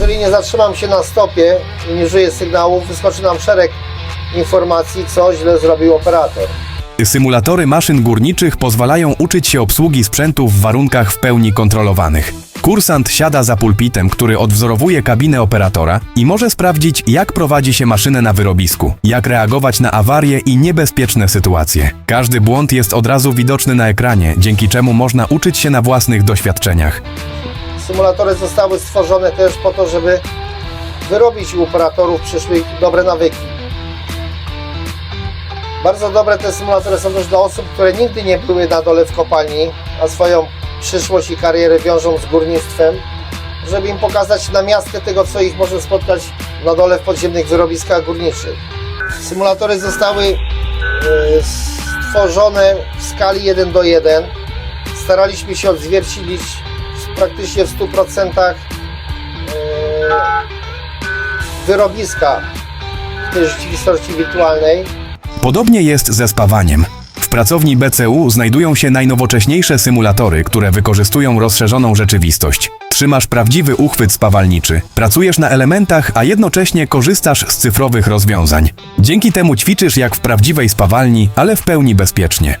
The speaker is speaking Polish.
Jeżeli nie zatrzymam się na stopie i nie użyję sygnałów, wyskoczy nam szereg informacji, co źle zrobił operator. Symulatory maszyn górniczych pozwalają uczyć się obsługi sprzętu w warunkach w pełni kontrolowanych. Kursant siada za pulpitem, który odwzorowuje kabinę operatora i może sprawdzić, jak prowadzi się maszynę na wyrobisku, jak reagować na awarie i niebezpieczne sytuacje. Każdy błąd jest od razu widoczny na ekranie, dzięki czemu można uczyć się na własnych doświadczeniach. Symulatory zostały stworzone też po to, żeby wyrobić u operatorów przyszłych dobre nawyki. Bardzo dobre te symulatory są też dla osób, które nigdy nie były na dole w kopalni, a swoją przyszłość i karierę wiążą z górnictwem, żeby im pokazać na miastkę tego, co ich może spotkać na dole w podziemnych wyrobiskach górniczych. Symulatory zostały e, stworzone w skali 1 do 1. Staraliśmy się odzwierciedlić praktycznie w 100% e, wyrobiska w tej rzeczywistości wirtualnej. Podobnie jest ze spawaniem. W pracowni BCU znajdują się najnowocześniejsze symulatory, które wykorzystują rozszerzoną rzeczywistość. Trzymasz prawdziwy uchwyt spawalniczy, pracujesz na elementach, a jednocześnie korzystasz z cyfrowych rozwiązań. Dzięki temu ćwiczysz jak w prawdziwej spawalni, ale w pełni bezpiecznie.